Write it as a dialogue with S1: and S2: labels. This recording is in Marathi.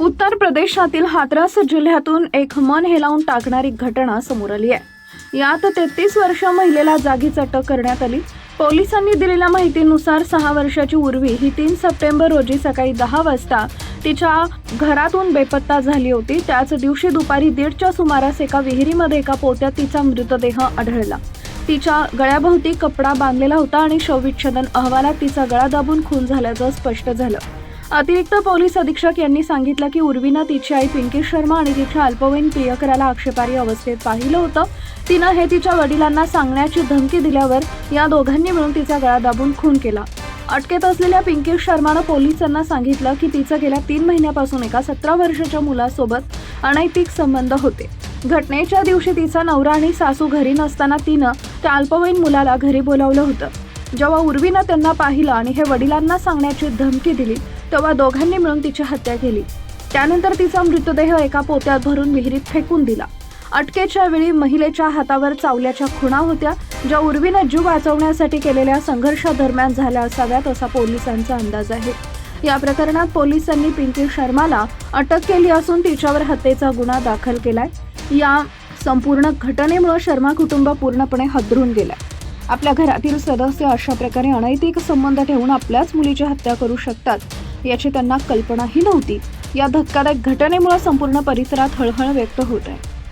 S1: उत्तर प्रदेशातील हाथरस जिल्ह्यातून एक मन हेलावून टाकणारी घटना समोर आली आहे. यात तेहतीस वर्ष महिलेला जागीच अटक करण्यात आली. पोलिसांनी दिलेल्या माहितीनुसार सहा वर्षाची उर्वी ही तीन सप्टेंबर रोजी सकाळी दहा वाजता तिच्या घरातून बेपत्ता झाली होती. त्याच दिवशी दुपारी दीडच्या सुमारास एका विहिरीमध्ये एका पोत्यात तिचा मृतदेह आढळला. तिच्या गळ्याभोवती कपडा बांधलेला होता आणि शवविच्छेदन अहवालात तिचा गळा दाबून खून झाल्याचं स्पष्ट झालं. अतिरिक्त पोलीस अधीक्षक यांनी सांगितलं की उर्वीनं तिची आई पिंकी शर्मा आणि तिच्या अल्पवयीन प्रियकराला आक्षेपार्ह अवस्थेत पाहिलं होतं. तिनं हे तिच्या वडिलांना सांगण्याची धमकी दिल्यावर या दोघांनी मिळून तिचा गळा दाबून खून केला. अटकेत असलेल्या पिंकी शर्मानं पोलिसांना सांगितलं की तिचं गेल्या तीन महिन्यापासून एका सतरा वर्षाच्या मुलासोबत अनैतिक संबंध होते. घटनेच्या दिवशी तिचा नवरा आणि सासू घरी नसताना तिनं त्या अल्पवयीन मुलाला घरी बोलावलं होतं. जेव्हा उर्वीनं त्यांना पाहिलं आणि हे वडिलांना सांगण्याची धमकी दिली तेव्हा दोघांनी मिळून तिची हत्या केली. त्यानंतर तिचा मृतदेह एका पोत्यात भरून विहिरीत फेकून दिला. अटकेच्या वेळी महिलेच्या हातावर चावल्याच्या खुणा होत्या ज्या उर्वीनं जीव वाचवण्यासाठी केलेल्या संघर्षादरम्यान झाल्या असाव्यात असा पोलिसांचा अंदाज आहे. या प्रकरणात पोलिसांनी पिंकी शर्माला अटक केली असून तिच्यावर हत्येचा गुन्हा दाखल केलाय. या संपूर्ण घटनेमुळे शर्मा कुटुंब पूर्णपणे हदरून गेलाय. आपल्या घरातील सदस्य अशा प्रकारे अनैतिक संबंध ठेवून आपल्याच मुलीची हत्या करू शकतात याची त्यांना कल्पनाही नव्हती. या धक्कादायक घटनेमुळे संपूर्ण परिसरात हळहळ व्यक्त होत आहे.